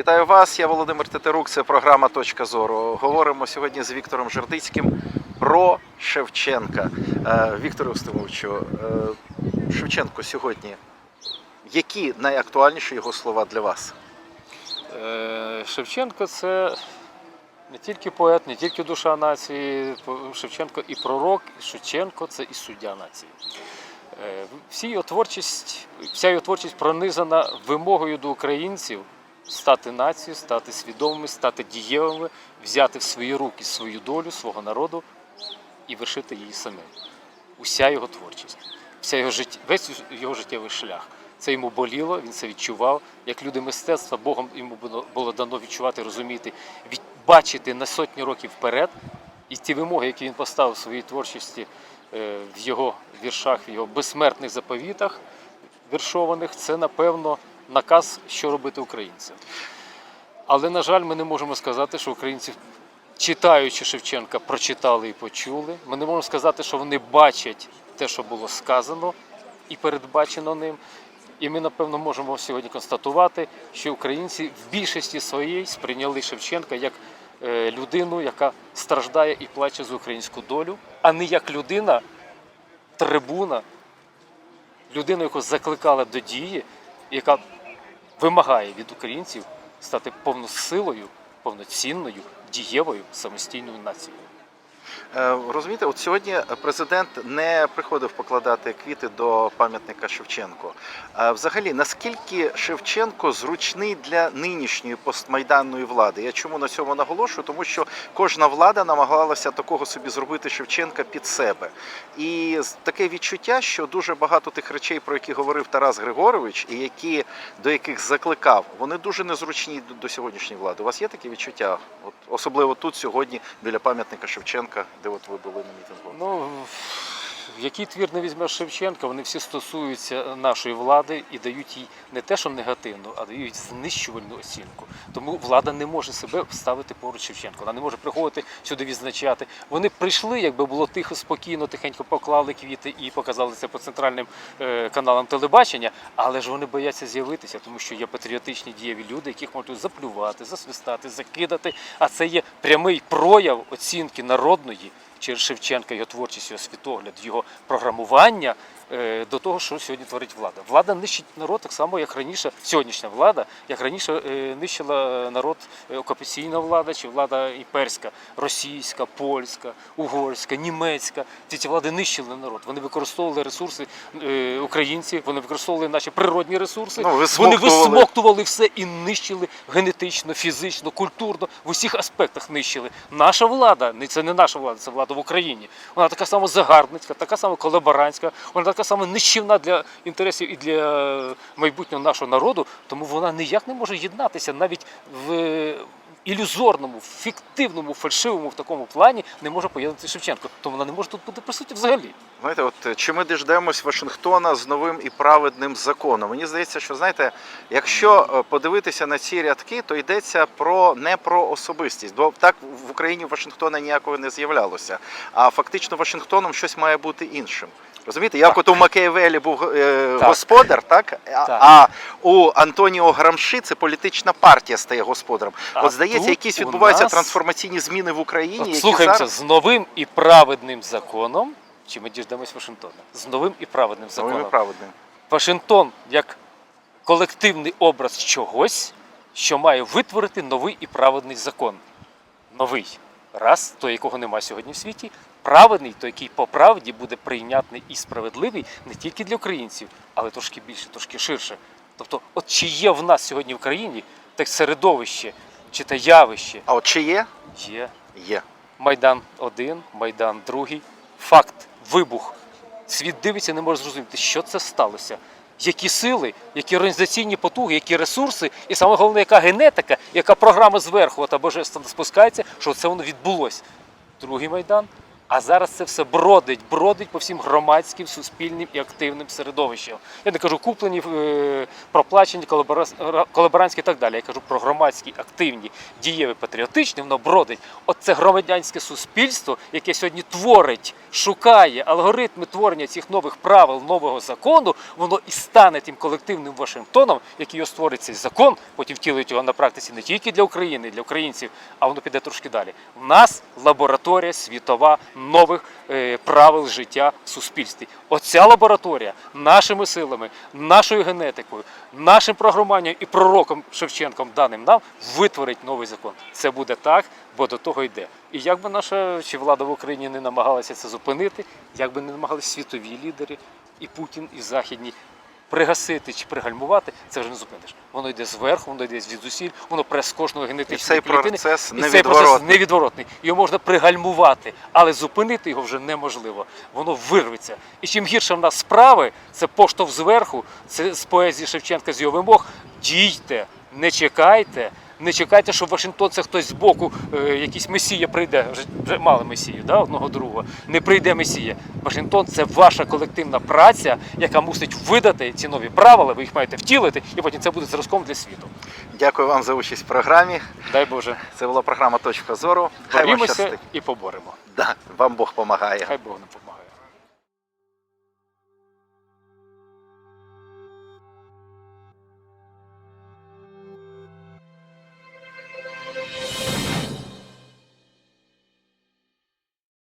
Вітаю вас, я Володимир Тетерук, це програма Точка зору. Говоримо сьогодні з Віктором Жердицьким про Шевченка. Е, Вікторе Устимовичу, е, Шевченко сьогодні. Які найактуальніші його слова для вас? Е, Шевченко це не тільки поет, не тільки душа нації. Шевченко і пророк, Шевченко це і суддя нації. Всі його творчість, вся його творчість пронизана вимогою до українців стати нацією, стати свідомими, стати дієвими, взяти в свої руки свою долю, свого народу і вершити її самим. Уся його творчість, вся його життя, весь його життєвий шлях. Це йому боліло, він це відчував. Як люди мистецтва, Богом йому було, дано відчувати, розуміти, бачити на сотні років вперед. І ті вимоги, які він поставив в своїй творчості е, в його віршах, в його безсмертних заповітах віршованих, це напевно наказ, що робити українцям. Але, на жаль, ми не можемо сказати, що українці, читаючи Шевченка, прочитали і почули. Ми не можемо сказати, що вони бачать те, що було сказано і передбачено ним. І ми, напевно, можемо сьогодні констатувати, що українці в більшості своїй сприйняли Шевченка як е, людину, яка страждає і плаче за українську долю, а не як людина, трибуна, людина, яку закликала до дії, яка вимагає від українців стати повносилою, повноцінною, дієвою самостійною нацією. Е, Розумієте, от сьогодні президент не приходив покладати квіти до пам'ятника Шевченку. Е, Взагалі, наскільки Шевченко зручний для нинішньої постмайданної влади? Я чому на цьому наголошую? Тому що кожна влада намагалася такого собі зробити Шевченка під себе. І таке відчуття, що дуже багато тих речей, про які говорив Тарас Григорович, і які до яких закликав, вони дуже незручні до сьогоднішньої влади. У вас є таке відчуття? От особливо тут сьогодні біля пам'ятника Шевченка, де от ви були на мітингу. Ну, який твір не візьмеш Шевченка, вони всі стосуються нашої влади і дають їй не те, що негативну, а дають знищувальну оцінку. Тому влада не може себе ставити поруч Шевченка. Вона не може приходити сюди відзначати. Вони прийшли, якби було тихо, спокійно, тихенько поклали квіти і показали це по центральним е, каналам телебачення, але ж вони бояться з'явитися, тому що є патріотичні дієві люди, яких можуть заплювати, засвистати, закидати. А це є прямий прояв оцінки народної через Шевченка, його творчість, його світогляд, його програмування до того, що сьогодні творить влада. Влада нищить народ так само, як раніше, сьогоднішня влада, як раніше е, нищила народ е, окупаційна влада чи влада імперська, російська, польська, угорська, німецька. Ці ці влади нищили народ. Вони використовували ресурси е, українців, вони використовували наші природні ресурси. Ну, вони висмоктували. висмоктували все і нищили генетично, фізично, культурно, в усіх аспектах нищили. Наша влада, це не наша влада, це влада в Україні. Вона така само загарбницька, така само колаборантська, вона така само нищівна для інтересів і для майбутнього нашого народу, тому вона ніяк не може єднатися навіть в. Ілюзорному, фіктивному, фальшивому в такому плані не може поєднати Шевченко. Тому вона не може тут бути присутня взагалі. Знаєте, от е, чи ми діждемось Вашингтона з новим і праведним законом? Мені здається, що знаєте, якщо е, подивитися на ці рядки, то йдеться про не про особистість. Бо так в Україні Вашингтона ніякого не з'являлося. А фактично Вашингтоном щось має бути іншим. Розумієте, як от у Макіавелі був е, Так. господар, так? А, Так. а у Антоніо Грамши це політична партія стає господарем. А от здається, якісь відбуваються нас- трансформаційні зміни в Україні. От які слухаємося зараз... з новим і праведним законом. Чи ми діждемось Вашингтона? З новим і праведним Новим законом. і праведним. Вашингтон як колективний образ чогось, що має витворити новий і праведний закон. Новий. Раз, той, якого нема сьогодні в світі, праведний, той, який по правді буде прийнятний і справедливий не тільки для українців, але трошки більше, трошки ширше. Тобто, от чи є в нас сьогодні в країні так середовище, чи те явище А от чи є? є Є. Майдан один, Майдан другий. Факт, вибух. Світ дивиться, не може зрозуміти, що це сталося. Які сили, які організаційні потуги, які ресурси, і саме головне, яка генетика, яка програма зверху та божественно спускається, що це воно відбулося. Другий майдан, А зараз це все бродить, бродить по всім громадським, суспільним і активним середовищам. Я не кажу куплені, е, проплачені, колабора- колаборантські і так далі. Я кажу про громадські, активні, дієві, патріотичні, воно бродить. От це громадянське суспільство, яке сьогодні творить, шукає алгоритми творення цих нових правил, нового закону, воно і стане тим колективним Вашингтоном, який його створить цей закон, потім втілить його на практиці не тільки для України, для українців, а воно піде трошки далі. У нас лабораторія світова нових е, правил життя в суспільстві. Оця лабораторія нашими силами, нашою генетикою, нашим програмуванням і пророком Шевченком даним нам витворить новий закон. Це буде так, бо до того йде. І як би наша чи влада в Україні не намагалася це зупинити, як би не намагалися світові лідери, і Путін, і західні пригасити чи пригальмувати, це вже не зупиниш. Воно йде зверху, воно йде звідусіль, воно прес кожного генетичної клітини. І цей процес невідворотний. Його можна пригальмувати, але зупинити його вже неможливо. Воно вирветься. І чим гірше в нас справи, це поштовх зверху, це з поезії Шевченка з його вимог. Дійте, не чекайте. Не чекайте, що Вашингтон це хтось збоку, е, якийсь месія прийде. Вже, вже мали месію, да, одного другого. Не прийде месія. Вашингтон це ваша колективна праця, яка мусить видати ці нові правила. Ви їх маєте втілити, і потім це буде зразком для світу. Дякую вам за участь в програмі. Дай Боже, Це була програма Точка зору. Хай вам борімося щастить. і поборемо. Да, вам Бог помагає. Хай Бог нам допомагає.